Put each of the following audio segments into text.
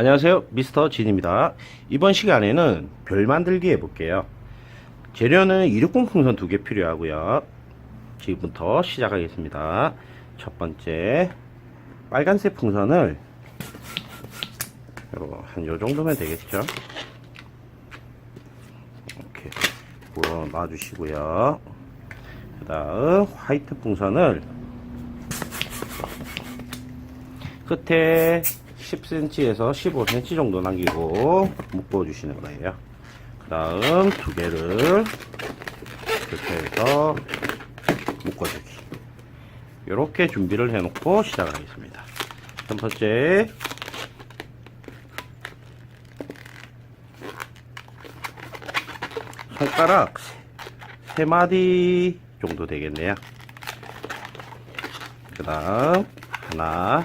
안녕하세요. 미스터 진입니다. 이번 시간에는 별 만들기 해볼게요. 재료는 260 풍선 두 개 필요하고요. 지금부터 시작하겠습니다. 첫 번째 빨간색 풍선을 한 요 정도면 되겠죠? 이렇게 불어 놔주시고요. 그 다음 화이트 풍선을 끝에 10cm에서 15cm 정도 남기고 묶어 주시는 거예요. 그 다음 두 개를 이렇게 해서 묶어주기. 이렇게 준비를 해놓고 시작을 하겠습니다. 첫 번째 손가락 세 마디 정도 되겠네요. 그 다음 하나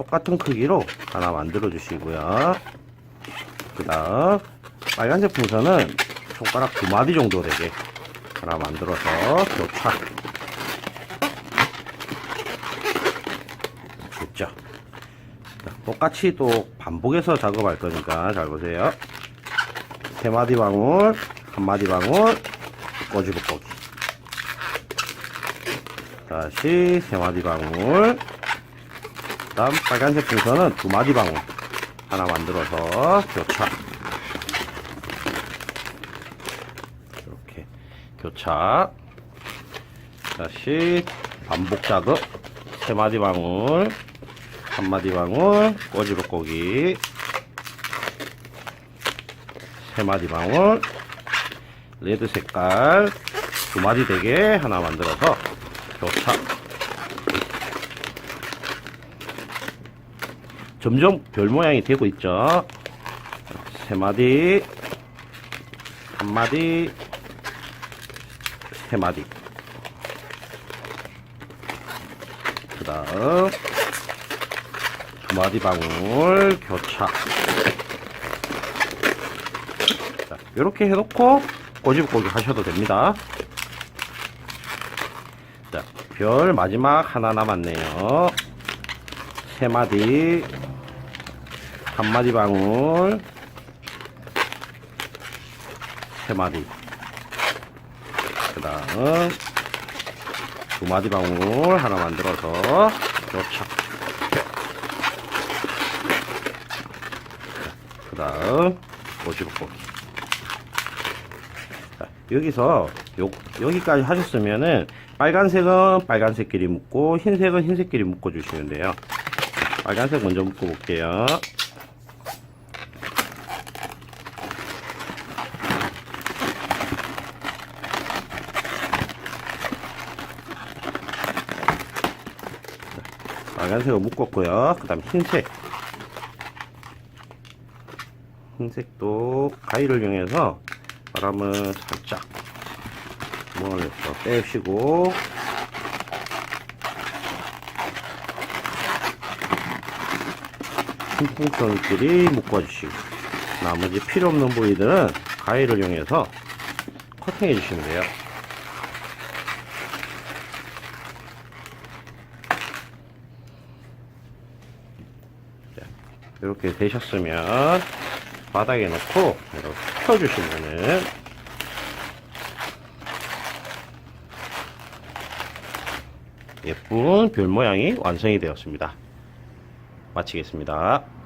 똑같은 크기로 하나 만들어 주시고요. 그 다음 빨간색 풍선은 손가락 두 마디 정도 되게 하나 만들어서 교차 됐죠? 자, 똑같이 또 반복해서 작업할 거니까 잘 보세요. 세 마디 방울, 한 마디 방울, 꼬집어 꼬기. 다시 세 마디 방울, 다음 빨간색 풍선은 두 마디 방울 하나 만들어서 교차. 이렇게 교차. 다시 반복 작업 세 마디 방울 한 마디 방울 꼬집어 꼬기. 세 마디 방울 레드 색깔 두 마디 되게 하나 만들어서 교차 점점 별 모양이 되고 있죠. 세 마디, 한 마디, 세 마디. 그 다음, 두 마디 방울 교차. 자, 이렇게 해놓고 꼬집꼬기 하셔도 됩니다. 자, 별 마지막 하나 남았네요. 세 마디, 한 마디 방울, 세 마디. 그 다음, 두 마디 방울 하나 만들어서, 교차. 그 다음. 자, 여기서, 요, 여기까지 하셨으면은, 빨간색은 빨간색끼리 묶고, 흰색은 흰색끼리 묶어 주시면 돼요. 빨간색 먼저 묶어 볼게요. 빨간색을 묶었고요. 그 다음 흰색. 흰색도 가위를 이용해서 바람을 살짝 구멍을 빼시고 흰풍선끼리 묶어주시고 나머지 필요 없는 부위들은 가위를 이용해서 커팅해 주시면 돼요. 이렇게 되셨으면 바닥에 놓고 이렇게 펴주시면은 예쁜 별 모양이 완성이 되었습니다. 마치겠습니다.